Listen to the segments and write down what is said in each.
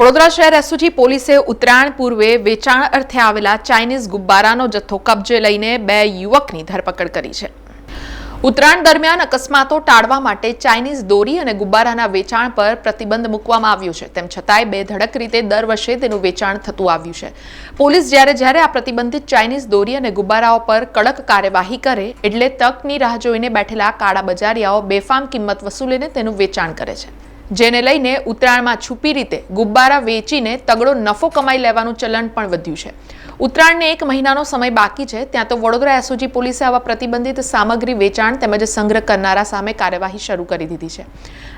વડોદરા શહેર એસઓજી પોલીસે ઉત્તરાયણ પૂર્વે વેચાણ અર્થે આવેલા ચાઇનીઝ ગુબ્બારાનો જથ્થો કબજે લઈને બે યુવકની ધરપકડ કરી છે. ઉત્તરાયણ દરમિયાન અકસ્માતો ટાળવા માટે ચાઇનીઝ દોરી અને ગુબ્બારાના વેચાણ પર પ્રતિબંધ મૂકવામાં આવ્યો છે. તેમ છતાંય બે ધડક રીતે દર વર્ષે તેનું વેચાણ થતું આવ્યું છે. પોલીસ જ્યારે જ્યારે આ પ્રતિબંધિત ચાઇનીઝ દોરી અને ગુબ્બારાઓ પર કડક કાર્યવાહી કરે એટલે તકની રાહ જોઈને બેઠેલા કાળા બજારિયાઓ બેફામ કિંમત વસૂલીને તેનું વેચાણ કરે છે. જેને લઈને ઉત્તરાયણમાં છુપી રીતે ગુબ્બારા વેચીને તગડો નફો કમાઈ લેવાનું ચલણ પણ વધ્યું છે. ઉત્તરાયણને એક મહિનાનો સમય બાકી છે, ત્યાં તો વડોદરા એસઓજી પોલીસે આવા પ્રતિબંધિત સામગ્રી વેચાણ તેમજ સંગ્રહ કરનારા સામે કાર્યવાહી શરૂ કરી દીધી છે.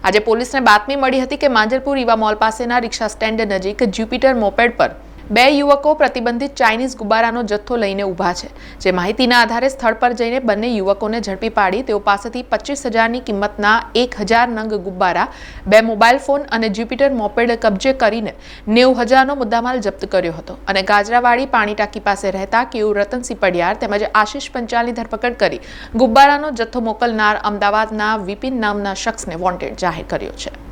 આજે પોલીસને બાતમી મળી હતી કે માંજરપુર ઈવા મોલ પાસેના રિક્ષા સ્ટેન્ડ નજીક જ્યુપિટર મોપેડ પર બે યુવકો પ્રતિબંધિત ચાઇનીઝ ગુબારાનો જથ્થો લઈને ઊભા છે. જે માહિતીના આધારે સ્થળ પર જઈને બંને યુવકોને ઝડપી પાડી તેઓ પાસેથી પચીસ હજારની કિંમતના એક હજાર નંગ ગુબ્બારા, બે મોબાઈલ ફોન અને જ્યુપિટર મોપેડ કબજે કરીને નેવું હજારનો મુદ્દામાલ જપ્ત કર્યો હતો અને ગાજરાવાડી પાણી ટાંકી પાસે રહેતા કેયુ રતનસિંહ પડિયાર તેમજ આશિષ પંચાલની ધરપકડ કરી ગુબ્બારાનો જથ્થો મોકલનાર અમદાવાદના વિપિન નામના શખ્સને વોન્ટેડ જાહેર કર્યો છે.